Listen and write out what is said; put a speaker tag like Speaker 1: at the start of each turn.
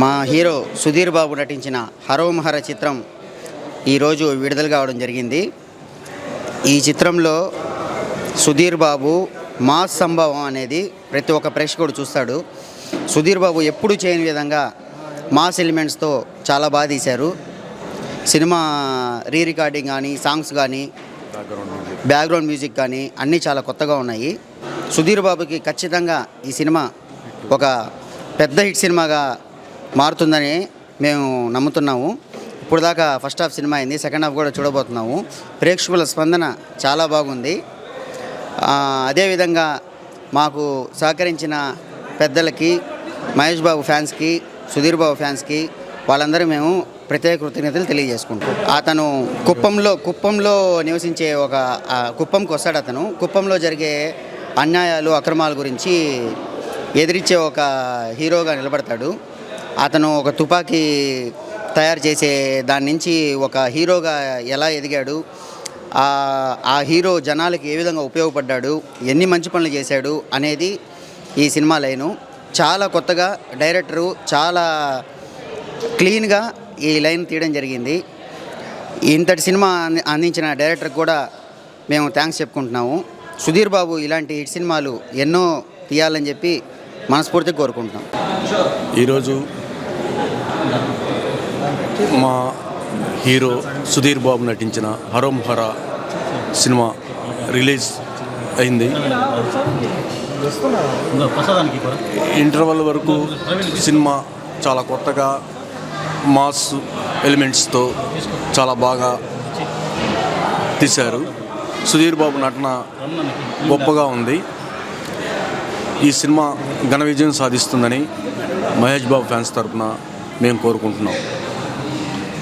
Speaker 1: మా హీరో సుధీర్ బాబు నటించిన హరోమహర చిత్రం ఈరోజు విడుదల కావడం జరిగింది. ఈ చిత్రంలో సుధీర్ బాబు మాస్ సంభవం అనేది ప్రతి ఒక్క ప్రేక్షకుడు చూస్తాడు. సుధీర్ బాబు ఎప్పుడు చేయని విధంగా మాస్ ఎలిమెంట్స్తో చాలా బాగా తీశారు. సినిమా రీ రికార్డింగ్ కానీ సాంగ్స్ కానీ బ్యాక్గ్రౌండ్ మ్యూజిక్ కానీ అన్నీ చాలా కొత్తగా ఉన్నాయి. సుధీర్ బాబుకి ఖచ్చితంగా ఈ సినిమా ఒక పెద్ద హిట్ సినిమాగా మారుతుందని మేము నమ్ముతున్నాము. ఇప్పుడు దాకా ఫస్ట్ హాఫ్ సినిమా అయింది సెకండ్ హాఫ్ కూడా చూడబోతున్నాము. ప్రేక్షకుల స్పందన చాలా బాగుంది. అదేవిధంగా మాకు సహకరించిన పెద్దలకి మహేష్ బాబు ఫ్యాన్స్కి సుధీర్ బాబు ఫ్యాన్స్కి వాళ్ళందరూ మేము ప్రత్యేక కృతజ్ఞతలు తెలియజేసుకుంటాం అతను కుప్పంలో కుప్పంలో నివసించే ఒక కుప్పంకి వస్తాడు అతను. కుప్పంలో జరిగే అన్యాయాలు అక్రమాల గురించి ఎదిరించే ఒక హీరోగా నిలబడతాడు. అతను ఒక తుపాకీ తయారు చేసే దాని నుంచి ఒక హీరోగా ఎలా ఎదిగాడు? ఆ హీరో జనాలకి ఏ విధంగా ఉపయోగపడ్డాడు? ఎన్ని మంచి పనులు చేశాడు? అనేది ఈ సినిమా లైను. చాలా కొత్తగా డైరెక్టరు చాలా క్లీన్గా ఈ లైన్ తీయడం జరిగింది. ఇంతటి సినిమా అంది- అందించిన డైరెక్టర్కి కూడా మేము థ్యాంక్స్ చెప్పుకుంటున్నాము. సుధీర్ బాబు ఇలాంటి హిట్ సినిమాలు ఎన్నో తీయాలని చెప్పి మనస్ఫూర్తిగా కోరుకుంటున్నాం.
Speaker 2: ఈరోజు మా హీరో సుధీర్ బాబు నటించిన హరోం హర సినిమా రిలీజ్ అయింది. ఇంటర్వల్ వరకు సినిమా చాలా కొత్తగా మాస్ ఎలిమెంట్స్తో చాలా బాగా తీశారు. సుధీర్ బాబు నటన గొప్పగా ఉంది. ఈ సినిమా ఘన విజయం సాధిస్తుందని మహేష్ బాబు ఫ్యాన్స్ తరపున మేము కోరుకుంటున్నాం.